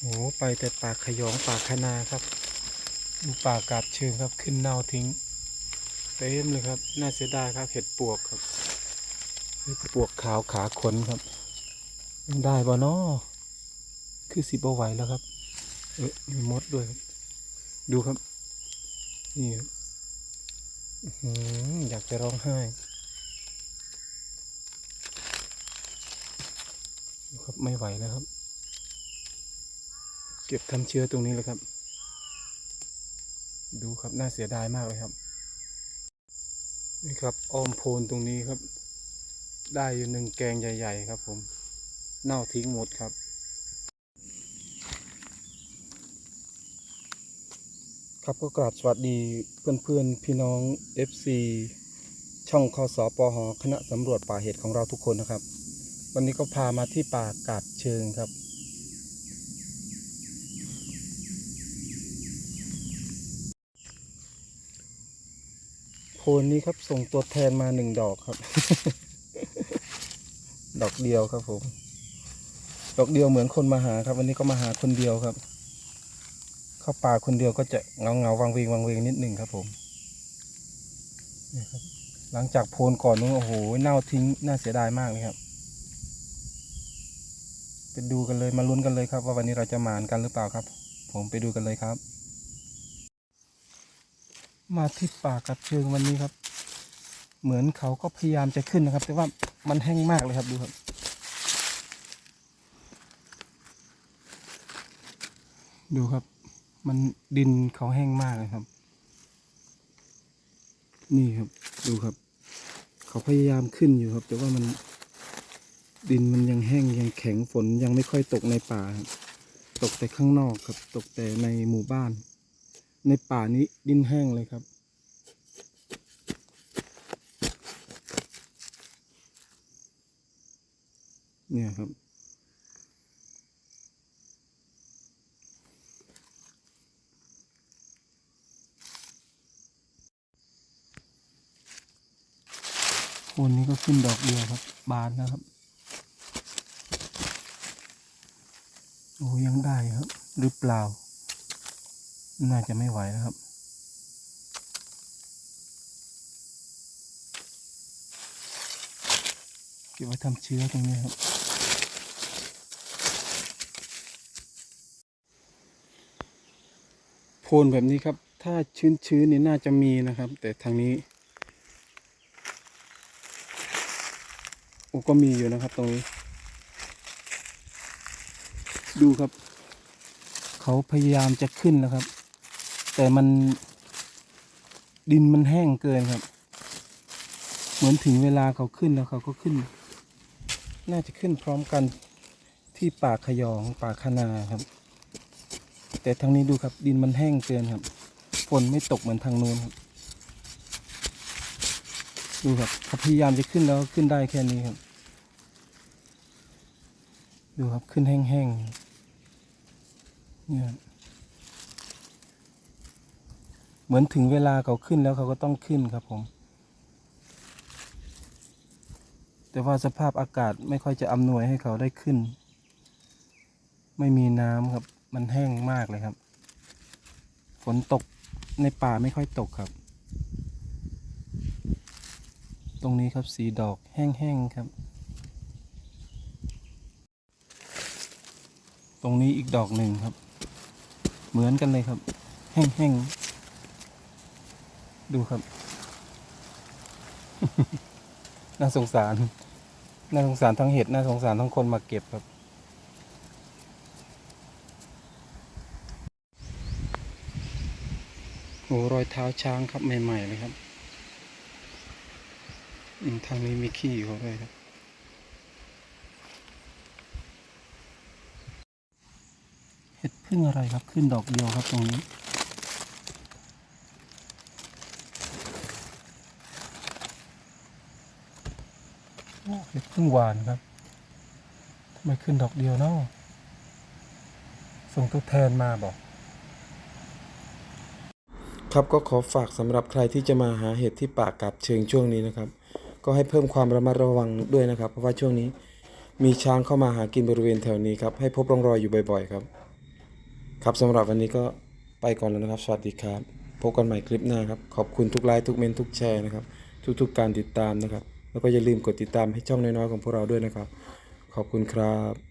โอ้ไปแต่ป่าขยองป่าคนาครับ ดูปากกาบเชิงครับขึ้นเน่าทิ้งเต็มเลยครับ น่าเสียดายครับเห็ดปวกครับเห็ดปวกขาวขาขนครับได้บ่นอคือสิบเอาไหวแล้วครับ เออมีมดด้วยครับ ดูครับ นี่ครับอยากจะร้องไห้ดูครับไม่ไหวแล้วครับ เก็บทำเชื้อตรงนี้เลยครับ ดูครับน่าเสียดายมากเลยครับ นี่ครับอ้อมโพนตรงนี้ครับ ได้อยู่หนึ่งแกงใหญ่ ๆ ครับผมเน่าทิ้งหมดครับครับก็กราบสวัสดีเพื่อนๆพี่น้อง FC ช่องคอสอปอหอคณะสำรวจป่าเห็ดของเราทุกคนนะครับ วันนี้ก็พามาที่ป่ากาบเชิงครับ โพนนี้ครับ ส่งตัวแทนมาหนึ่งดอกครับ ดอกเดียวครับผม ดอกเดียวเหมือนคนมาหาครับ วันนี้ก็มาหาคนเดียวครับ เข้าป่าคนเดียวก็จะเงาเงาวังเวงวังเวงนิดหนึ่งครับผมนี่ครับ หลังจากโพนก่อนนู้นโอ้โหเน่าทิ้งน่าเสียดายมากเลยครับไปดูกันเลยมาลุ้นกันเลยครับ ว่าวันนี้เราจะหมานกันหรือเปล่าครับ ผมไปดูกันเลยครับ มาที่ป่ากับเชิงวันนี้ครับ เหมือนเขาก็พยายามจะขึ้นนะครับ แต่ว่ามันแห้งมากเลยครับดูครับ ดูครับ มันดินเขาแห้งมากเลยครับ นี่ครับดูครับ เขาพยายามขึ้นอยู่ครับ แต่ว่ามันดินมันยังแห้งยังแข็งฝนยังไม่ค่อยตกในป่า ตกแต่ข้างนอกครับ ตกแต่ในหมู่บ้าน ในป่านี้ดินแห้งเลยครับ เนี่ยครับ คนนี้ก็ขึ้นดอกเดียวครับ บานนะครับ โอ้ยังได้ครับ หรือเปล่า น่าจะไม่ไหวแล้วครับ เก็บไว้ทำเชื้อตรงนี้ครับ โพนแบบนี้ครับ ถ้าชื้นๆนี่น่าจะมีนะครับ แต่ทางนี้โอ้ก็มีอยู่นะครับตรงนี้ ดูครับ เขาพยายามจะขึ้นแล้วครับ แต่มันดินมันแห้งเกินครับ เหมือนถึงเวลาเขาขึ้นแล้วเขาก็ขึ้น น่าจะขึ้นพร้อมกันที่ป่าขยองป่าคนาครับ แต่ทางนี้ดูครับดินมันแห้งเกินครับฝนไม่ตกเหมือนทางโน้นครับดูครับเขาพยายามจะขึ้นแล้วขึ้นได้แค่นี้ครับ ดูครับขึ้นแห้งๆเนี่ย เหมือนถึงเวลาเขาขึ้นแล้วเขาก็ต้องขึ้นครับผม แต่ว่าสภาพอากาศไม่ค่อยจะอำนวยให้เขาได้ขึ้น ไม่มีน้ำครับ มันแห้งมากเลยครับ ฝนตกในป่าไม่ค่อยตกครับ ตรงนี้ครับสีดอกแห้งๆครับ ตรงนี้อีกดอกหนึ่งครับ เหมือนกันเลยครับ แห้งๆ ดูครับ น่าสงสาร น่าสงสารทั้งเห็ด น่าสงสารทั้งคนมาเก็บครับ โอ้รอยเท้าช้างครับใหม่ๆเลยครับทางนี้มีขี้เขาด้วยครับ เห็ดพึ่งอะไรครับ ขึ้นดอกเดียวครับตรงนี้ เห็ดพึ่งหวานครับทำไมขึ้นดอกเดียวเนาะส่งตัวแทนมาบอก ครับก็ขอฝากสำหรับใครที่จะมาหาเห็ดที่ป่ากับเชิงช่วงนี้นะครับ ก็ให้เพิ่มความระมัดระวังด้วยนะครับ เพราะว่าช่วงนี้ มีช้างเข้ามาหากินบริเวณแถวนี้ครับ ให้พบร่องรอยอยู่บ่อย ๆ ครับ ครับสำหรับวันนี้ก็ไปก่อนแล้วนะครับ สวัสดีครับ พบกันใหม่คลิปหน้าครับ ขอบคุณทุกไลค์ทุกเมนทุกแชร์นะครับ ทุกๆการติดตามนะครับ แล้วก็อย่าลืมกดติดตามให้ช่องน้อยๆของพวกเราด้วยนะครับ ขอบคุณครับ